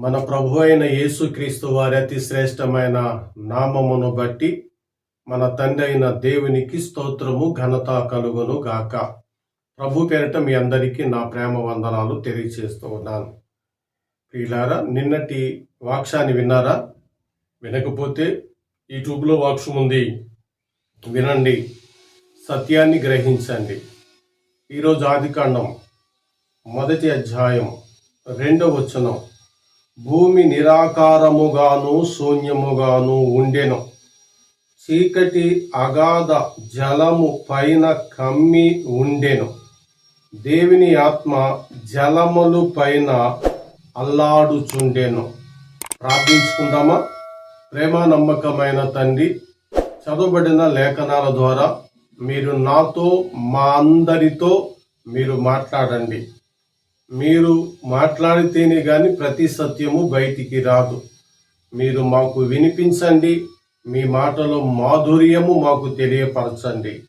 మన ప్రభు అయిన యేసుక్రీస్తు వారి అతి శ్రేష్టమైన నామమును బట్టి మన తండ్రి అయిన దేవునికి స్తోత్రము ఘనత కలుగును గాక. ప్రభు పేరిట మీ అందరికీ నా ప్రేమ వందనాలు తెలియచేస్తూ ఉన్నాను. ప్రియులారా నిన్నటి వాక్షాన్ని విన్నారా? వినకపోతే యూట్యూబ్లో వాక్షం ఉంది వినండి సత్యాన్ని గ్రహించండి. ఈరోజు ఆదికాండం మొదటి అధ్యాయం రెండవ వచనం. భూమి నిరాకారముగాను శూన్యముగాను ఉండెను. చీకటి అగాధ జలము పైన కమ్మి ఉండెను. దేవుని ఆత్మ జలములు పైన అల్లాడుచుండెను. ప్రార్థించుకుందామా? ప్రేమ నమ్మకమైన తండ్రి చదవబడిన లేఖనాల ద్వారా మీరు నాతో మా అందరితో మీరు మాట్లాడండి. మీరు మాట్లాడితేనే కానీ ప్రతి సత్యము బయటికి రాదు. మీరు మాకు వినిపించండి మీ మాటలో మాధుర్యము మాకు తెలియపరచండి.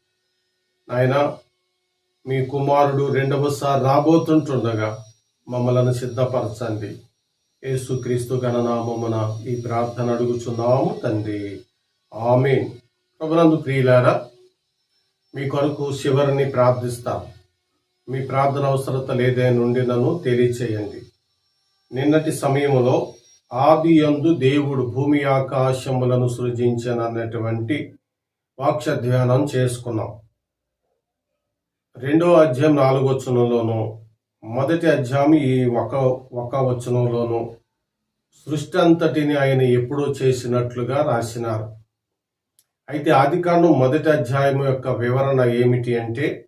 నాయన మీ కుమారుడు రెండవసారి రాబోతుంటుండగా మమ్మలను సిద్ధపరచండి. యేసుక్రీస్తు గణనామమున ఈ ప్రార్థన అడుగుచున్నాము తండ్రి. ఆమె ప్రభునందు ప్రియులారా మీ కొరకు శివరిని ప్రార్థిస్తాం. మీ ప్రార్థన అవసరత లేదే నుండి నన్ను తెలియచేయండి. నిన్నటి సమయంలో ఆది అందు దేవుడు భూమి ఆకాశములను సృజించనన్నటువంటి వాక్ష ధ్యానం చేసుకున్నాం. రెండో అధ్యాయం నాలుగో వచనంలోను మొదటి అధ్యాయం ఈ ఒక ఒక వచనంలోను సృష్టి అంతటిని ఆయన ఎప్పుడో చేసినట్లుగా రాసినారు. అయితే ఆదికాండం మొదటి అధ్యాయం యొక్క వివరణ ఏమిటి అంటే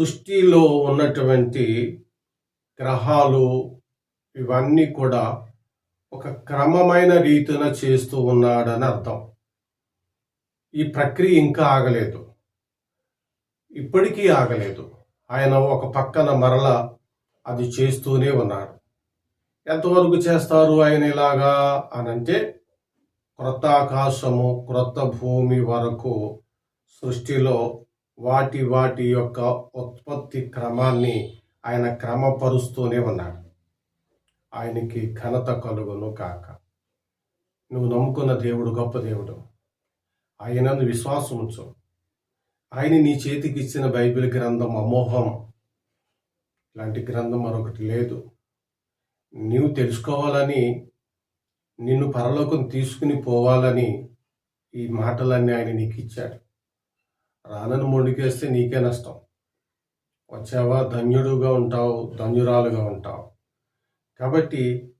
సృష్టిలో ఉన్నటువంటి గ్రహాలు ఇవన్నీ కూడా ఒక క్రమమైన రీతిన చేస్తూ ఉన్నాడని అర్థం. ఈ ప్రక్రియ ఇంకా ఆగలేదు. ఇప్పటికీ ఆగలేదు. ఆయన ఒక పక్కన మరల అది చేస్తూనే ఉన్నాడు. ఎంతవరకు చేస్తారు ఆయన ఇలాగా అనంటే క్రొత్త ఆకాశము క్రొత్త భూమి వరకు సృష్టిలో వాటి వాటి యొక్క ఉత్పత్తి క్రమాన్ని ఆయన క్రమపరుస్తూనే ఉన్నాడు. ఆయనకి ఘనత కలుగును కాక నువ్వు నమ్ముకున్న దేవుడు గొప్ప దేవుడు. ఆయనందు విశ్వాసం ఉంచు. ఆయన నీ చేతికి ఇచ్చిన బైబిల్ గ్రంథం అమోహం ఇలాంటి గ్రంథం మరొకటి లేదు. నీవు తెలుసుకోవాలని నిన్ను పరలోకం తీసుకుని పోవాలని ఈ మాటలన్నీ ఆయన నీకు ఇచ్చాడు. రానని మొండికేస్తే నీకే నష్టం. వచ్చావా? ధన్యుడుగా ఉంటావు ధన్యురాలుగా ఉంటావు. కాబట్టి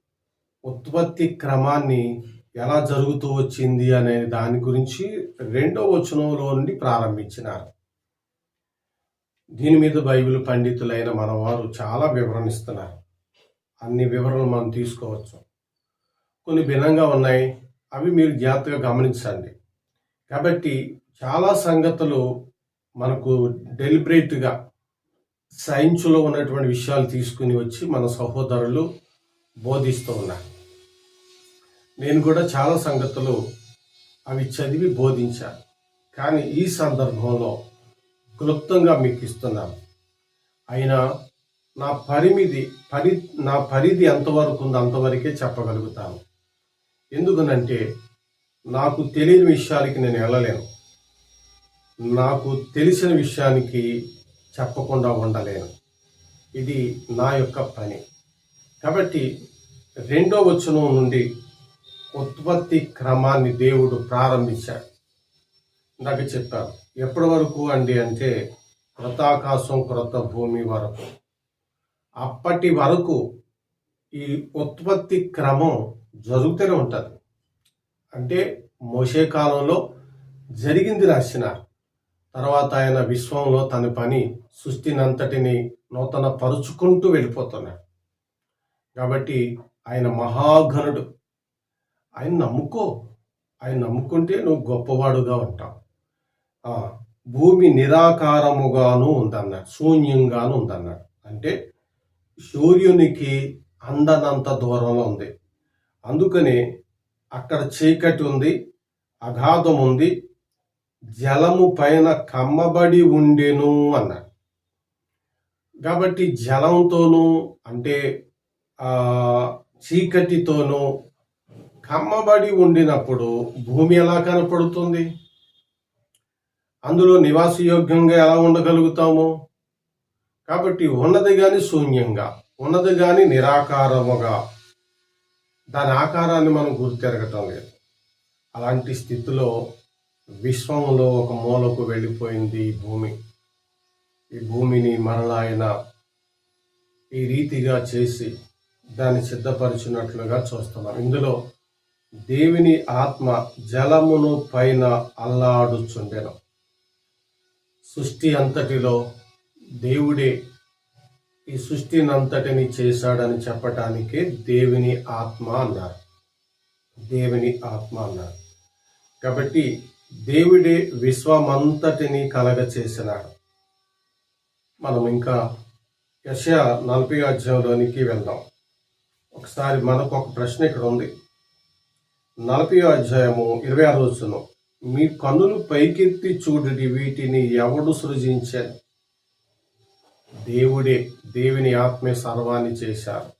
ఉత్పత్తి క్రమాన్ని ఎలా జరుగుతూ వచ్చింది అనే దాని గురించి రెండో వచనంలో నుండి ప్రారంభించినారు. దీని మీద బైబిల్ పండితులైన మనవారు చాలా వివరణిస్తున్నారు. అన్ని వివరణలు మనం తీసుకోవచ్చు. కొన్ని భిన్నంగా ఉన్నాయి. అవి మీరు జాగ్రత్తగా గమనించండి. కాబట్టి చాలా సంగతులు మనకు డెలిబరేట్గా సైన్స్లో ఉన్నటువంటి విషయాలు తీసుకుని వచ్చి మన సహోదరులు బోధిస్తూ ఉన్నారు. నేను కూడా చాలా సంగతులు అవి చదివి బోధించాను కానీ ఈ సందర్భంలో క్లుప్తంగా మీకు ఇస్తున్నాను. అయినా నా పరిమితి పరి నా పరిధి ఎంతవరకు ఉందో అంతవరకే చెప్పగలుగుతాను. ఎందుకనంటే నాకు తెలియని విషయాలకి నేను వెళ్ళలేను. నాకు తెలిసిన విషయానికి చెప్పకుండా ఉండలేను. ఇది నా యొక్క పని. కాబట్టి రెండో వచనం నుండి ఉత్పత్తి క్రమాన్ని దేవుడు ప్రారంభించాడు. ఇందాక చెప్పాను ఎప్పటి వరకు అండి అంటే కృతాకాశం క్రొత్త భూమి వరకు. అప్పటి వరకు ఈ ఉత్పత్తి క్రమం జరుగుతూనే ఉంటుంది. అంటే మోసే కాలంలో జరిగింది రాసినారు తర్వాత ఆయన విశ్వంలో తన పని సృష్టినంతటిని నూతన పరుచుకుంటూ వెళ్ళిపోతున్నాడు. కాబట్టి ఆయన మహాఘనుడు. ఆయన నమ్ముకో. ఆయన నమ్ముకుంటే నువ్వు గొప్పవాడుగా ఉంటావు. భూమి నిరాకారముగాను ఉందన్నాడు. శూన్యంగాను ఉందన్నాడు. అంటే సూర్యునికి అందనంత దూరంలో ఉంది. అందుకని అక్కడ చీకటి ఉంది అగాధం ఉంది జలము పైన కమ్మబడి ఉండెను అన్నాడు. కాబట్టి జలంతోనూ అంటే చీకటితోనూ కమ్మబడి ఉండినప్పుడు భూమి ఎలా కనపడుతుంది? అందులో నివాసయోగ్యంగా ఎలా ఉండగలుగుతాము? కాబట్టి ఉన్నది కానీ శూన్యంగా ఉన్నది కానీ నిరాకారముగా. దాని ఆకారాన్ని మనం గుర్తెరగటం లేదు. అలాంటి స్థితిలో విశ్వంలో ఒక మూలకు వెళ్ళిపోయింది ఈ భూమి. ఈ భూమిని మరలా ఆయన ఈ రీతిగా చేసి దాన్ని సిద్ధపరిచినట్లుగా చూస్తున్నాం ఇందులో దేవుని ఆత్మ జలమును పైన అల్లాడుచుండెను. సృష్టి అంతటిలో దేవుడే ఈ సృష్టిని అంతటిని చేశాడని చెప్పటానికే దేవుని ఆత్మ అన్నారు. దేవుని ఆత్మ అన్నారు. కాబట్టి దేవుడే విశ్వమంతటిని కలగ చేసినాడు. మనం ఇంకా యషయా నలభై అధ్యాయంలోనికి వెళ్దాం. ఒకసారి మనకు ఒక ప్రశ్న ఇక్కడ ఉంది. నలభై అధ్యాయము ఇరవై ఆరు రోజును మీ కన్నులు పైకెత్తి చూడుడి వీటిని ఎవడు సృజించాను? దేవుడే దేవుని ఆత్మే సర్వాన్ని చేశారు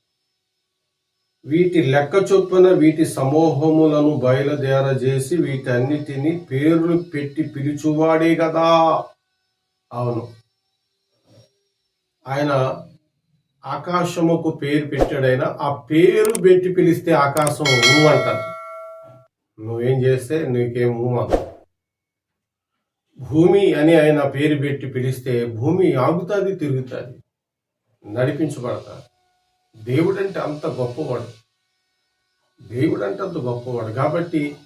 వీటి లెక్క చొప్పున వీటి సమూహములను బయలుదేరజేసి వీటన్నిటిని పేర్లు పెట్టి పిలుచువాడే కదా అవును. ఆయన ఆకాశముకు పేరు పెట్టాడైనా ఆ పేరు పెట్టి పిలిస్తే ఆకాశం ఊ అంటారు. నువ్వేం చేస్తే నీకేం ఊ భూమి అని ఆయన పేరు పెట్టి పిలిస్తే భూమి ఆగుతుంది తిరుగుతుంది నడిపించబడతారు దేవుడు అంటే అంత గొప్పవాడు. దేవుడు అంటే అంత గొప్పవాడు. కాబట్టి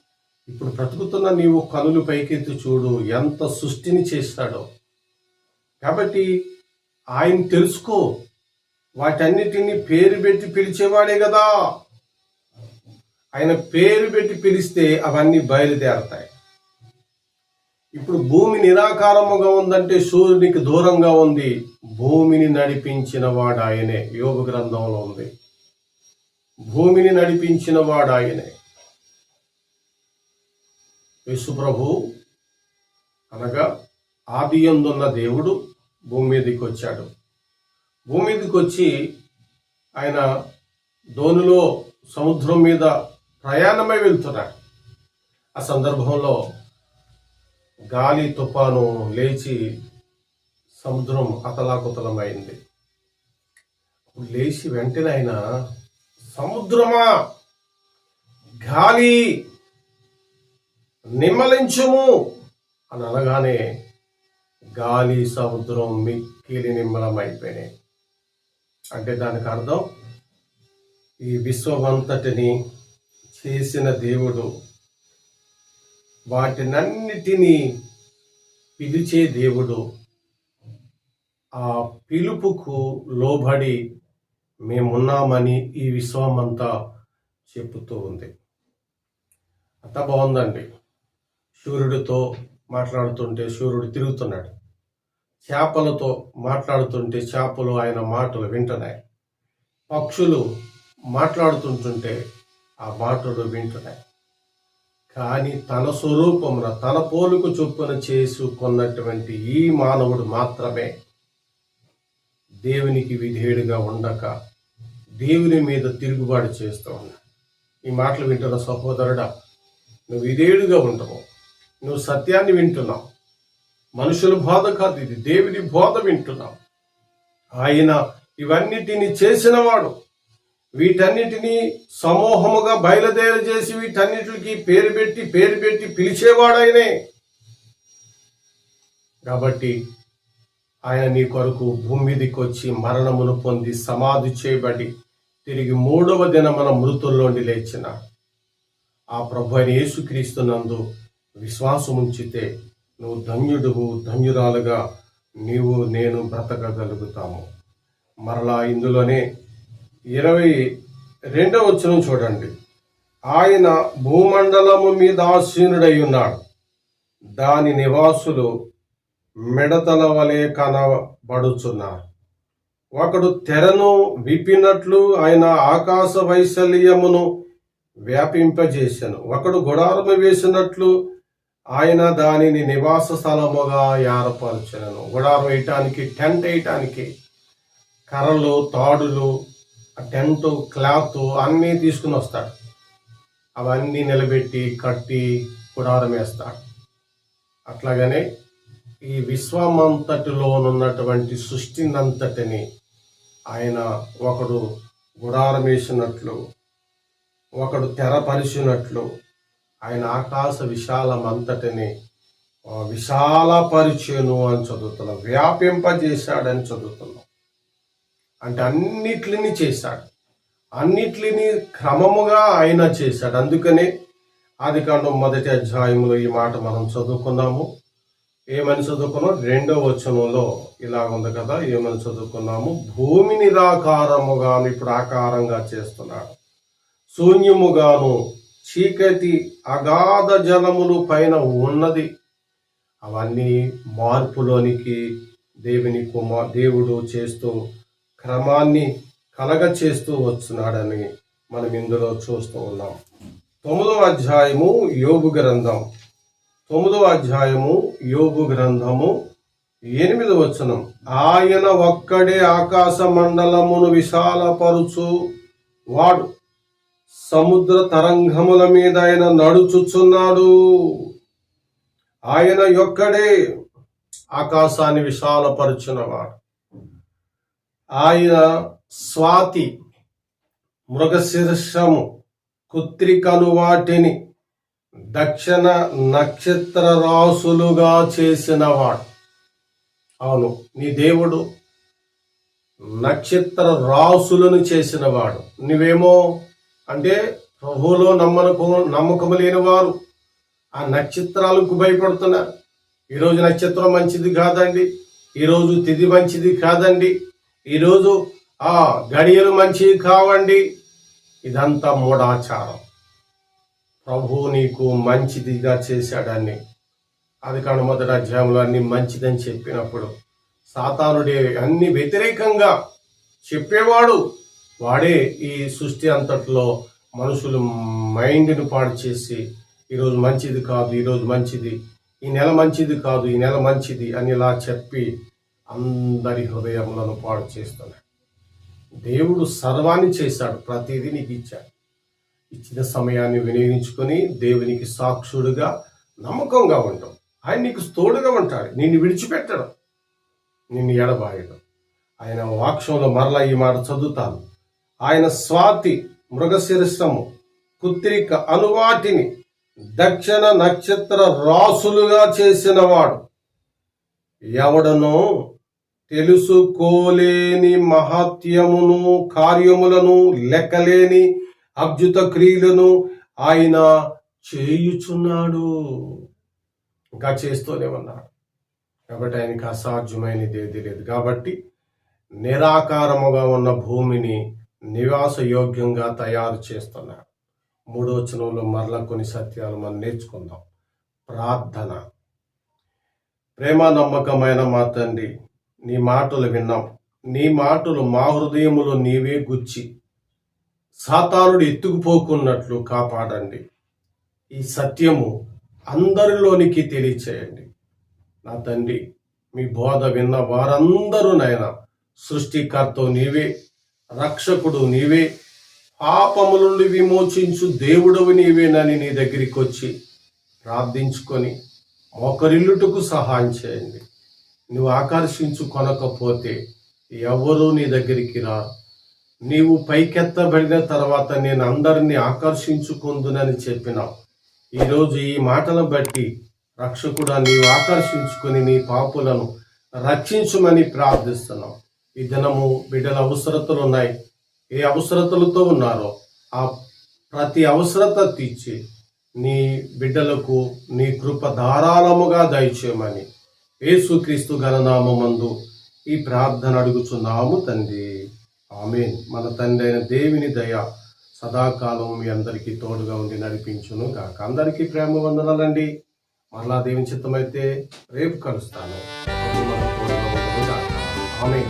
ఇప్పుడు బ్రతుకుతున్న నీవు కనులు పైకెత్తి చూడు ఎంత సృష్టిని చేస్తాడో కాబట్టి ఆయన తెలుసుకో వాటన్నిటిని పేరు పెట్టి పిలిచేవాడే కదా. ఆయన పేరు పెట్టి పిలిస్తే అవన్నీ బయలుదేరతాయి. ఇప్పుడు భూమి నిరాకారముగా ఉందంటే సూర్యునికి దూరంగా ఉంది. భూమిని నడిపించిన వాడు ఆయనే. యోగ గ్రంథంలో ఉంది. భూమిని నడిపించిన వాడు ఆయనే. విశ్వప్రభు అనగా ఆది ఎందున్న దేవుడు భూమి మీదకి వచ్చాడు. భూమి మీదకి వచ్చి ఆయన దోనిలో సముద్రం మీద ప్రయాణమై వెళ్తున్నాడు. ఆ సందర్భంలో గాలి తుఫాను లేచి సముద్రం అతలాకుతలమైంది. లేచి వెంటనే ఆయన సముద్రమా? గాలి నిమ్మలించుము. అని అనగానే గాలి సముద్రం మిక్కిలి నిమ్మలం అయిపోయినాయి అంటే దానికి అర్థం ఈ విశ్వమంతటిని చేసిన దేవుడు వాటినన్నిటినీ పిలిచే దేవుడు. ఆ పిలుపుకు లోబడి మేమున్నామని ఈ విశ్వమంతా చెప్పుతూ ఉంది. అంత బాగుందండి. సూర్యుడితో మాట్లాడుతుంటే సూర్యుడు తిరుగుతున్నాడు. చేపలతో మాట్లాడుతుంటే చేపలు ఆయన మాటలు వింటున్నాయి. పక్షులు మాట్లాడుతుంటుంటే ఆ మాటలు వింటున్నాయి. కానీ తన స్వరూపమున తన పోలుకు చొప్పున చేసుకున్నటువంటి ఈ మానవుడు మాత్రమే దేవునికి విధేయుడిగా ఉండక దేవుని మీద తిరుగుబాటు చేస్తూ ఉన్నాడు. ఈ మాటలు వింటున్న సహోదరుడా నువ్వు విధేయుడిగా ఉండవు. నువ్వు సత్యాన్ని వింటున్నావు. మనుషుల బోధ కాదు ఇది. దేవుని బోధ వింటున్నావు. ఆయన ఇవన్నిటిని చేసినవాడు వీటన్నిటినీ సమూహముగా బయలుదేరి చేసి వీటన్నిటికి పేరు పెట్టి పేరు పెట్టి పిలిచేవాడైనే. కాబట్టి ఆయన నీ కొరకు భూమి మీదకి వచ్చి మరణమును పొంది సమాధి చేయబడి తిరిగి మూడవ దినమన మృతుల్లోండి లేచిన ఆ ప్రభు అయిన యేసుక్రీస్తునందు విశ్వాసం ఉంచితే నువ్వు ధన్యుడువు ధన్యురాలుగా నీవు నేను బ్రతకగలుగుతాము. మరలా ఇందులోనే ఇరవై రెండవ వచ్చనం చూడండి. ఆయన భూమండలము మీద ఆసీనుడై ఉన్నాడు దాని నివాసులు మెడతల వలె కనబడుచున్నారు. ఒకడు తెరను విప్పినట్లు ఆయన ఆకాశ వైశల్యమును వ్యాపింపజేశాను ఒకడు గుడారము వేసినట్లు ఆయన దానిని నివాస స్థలముగా ఏర్పరచను. గుడారం వేయటానికి టెంట్ వేయటానికి కర్రలు తాడులు టెంట్ క్లాత్ అన్నీ తీసుకుని వస్తాడు. అవన్నీ నిలబెట్టి కట్టి గుడారం వేస్తాడు. అట్లాగనే ఈ విశ్వమంతటిలోనున్నటువంటి సృష్టినంతటిని ఆయన ఒకడు గుడారం వేసినట్లు ఒకడు తెరపరిచినట్లు ఆయన ఆకాశ విశాలమంతటిని విశాలపరిచేను అని చదువుతున్నాం వ్యాపింపజేశాడని చదువుతున్నాం. అంటే అన్నిటిని చేశాడు. అన్నిటిని క్రమముగా ఆయన చేశాడు. అందుకనే ఆది కాండం మొదటి అధ్యాయంలో ఈ మాట మనం చదువుకున్నాము. ఏమని చదువుకున్నాం రెండో వచనంలో ఇలా ఉంది కదా ఏమని చదువుకున్నాము? భూమి నిరాకారముగాను ఇప్పుడు ఆకారంగా చేస్తున్నాడు. శూన్యముగాను చీకటి అగాధ జలములు పైన ఉన్నది. అవన్నీ మార్పులోనికి దేవుని కుమార్ దేవుడు చేస్తూ క్రమాన్ని కలగ చేస్తూ వస్తున్నాడని మనం ఇందులో చూస్తూ ఉన్నాం. తొమ్మిదవ అధ్యాయము యోగు గ్రంథం. తొమ్మిదవ అధ్యాయము యోగు గ్రంథము ఎనిమిది వచనం. ఆయన ఒక్కడే ఆకాశ మండలమును విశాలపరుచు వాడు సముద్ర తరంగముల మీద ఆయన నడుచుచున్నాడు. ఆయన యొక్కడే ఆకాశాన్ని విశాలపరుచున్నవాడు ఆయన స్వాతి మృగశీర్షము కుత్రికను వాటిని దక్షిణ నక్షత్ర రాసులుగా చేసినవాడు. అవును నీ దేవుడు నక్షత్ర రాసులను చేసినవాడు. నువ్వేమో అంటే ప్రభువులో నమ్మకం నమ్మకము లేని వారు ఆ నక్షత్రాలకు భయపడుతున్నారు. ఈరోజు నక్షత్రం మంచిది కాదండి. ఈరోజు తిది మంచిది కాదండి. ఈరోజు ఆ గడియలు మంచివి కావండి. ఇదంతా మూఢాచారం. ప్రభువు నీకు మంచిదిగా చేశాడని అది కాను మొదటి అధ్యాయంలో అన్ని మంచిదని చెప్పినప్పుడు సాతానుడే అన్ని వ్యతిరేకంగా చెప్పేవాడు. వాడే ఈ సృష్టి అంతట్లో మనుషులు మైండ్ని పాడు చేసి ఈరోజు మంచిది కాదు ఈరోజు మంచిది ఈ నెల మంచిది కాదు ఈ నెల మంచిది అని ఇలా చెప్పి అందరి హృదయములను పాడు చేస్తున్నాడు దేవుడు సర్వాన్ని చేశాడు ప్రతిదీ నీకు ఇచ్చాడు. ఇచ్చిన సమయాన్ని వినియోగించుకొని దేవునికి సాక్షుడుగా నమ్మకంగా ఉంటాం ఆయన నీకు తోడుగా ఉంటాడు నిన్ను విడిచిపెట్టడం నిన్ను ఎడబాయడం. ఆయన వాక్షంలో మరలా ఈ మాట చదువుతాను. ఆయన స్వాతి మృగశిరసము కుత్రిక అనువాటిని దక్షిణ నక్షత్ర రాసులుగా చేసినవాడు. ఎవడనో తెలుసుకోలేని మహత్యమును కార్యములను లెక్కలేని అద్భుత క్రియలను ఆయన చేయుచున్నాడు. ఇంకా చేస్తూనే ఉన్నాడు. కాబట్టి ఆయనకి అసాధ్యమైనది ఏది లేదు. కాబట్టి నిరాకారముగా ఉన్న భూమిని నివాస యోగ్యంగా తయారు చేస్తున్నాడు. మూడో వచనంలో మరల కొన్ని సత్యాలు మనం నేర్చుకుందాం. ప్రార్థన. ప్రేమ నమ్మకమైన మా తండ్రి నీ మాటలు విన్నాం. నీ మాటలు మా హృదయములో నీవే గుచ్చి సాతానుడు ఎత్తుకుపోకున్నట్లు కాపాడండి. ఈ సత్యము అందరిలోనికి తెలియచేయండి. నా తండ్రి మీ బోధ విన్న వారందరూ నాయన సృష్టికర్త నీవే రక్షకుడు నీవే పాపముల నుండి విమోచించు దేవుడవు నీవేనని నీ దగ్గరికి వచ్చి ప్రార్థించుకొని మోకరిల్లుటకు సహాయం చేయండి. నువ్వు ఆకర్షించు కొనకపోతే ఎవరూ నీ దగ్గరికి రా నీవు పైకెత్తబడిన తర్వాత నేను అందరినీ ఆకర్షించుకుందునని చెప్పినావు. ఈరోజు ఈ మాటను బట్టి రక్షకుడా నీవు ఆకర్షించుకొని నీ పాపులను రక్షించమని ప్రార్థిస్తున్నాం ఈ దినము బిడ్డల అవసరతలు ఉన్నాయి. ఏ అవసరతలతో ఉన్నారో ఆ ప్రతి అవసరత తీర్చి నీ బిడ్డలకు నీ కృప ధారాళముగా దయచేయమని యేసుక్రీస్తు గణనామందు ఈ ప్రార్థన అడుగుచున్నాము తండ్రి. ఆమె మన తండ్రి అయిన దేవుని దయ సదాకాలం మీ అందరికీ తోడుగా ఉండి నడిపించును కాక అందరికీ ప్రేమ వందనాలండి. మరలా దేవుని చిత్తమైతే రేపు కలుస్తాను. ఆమె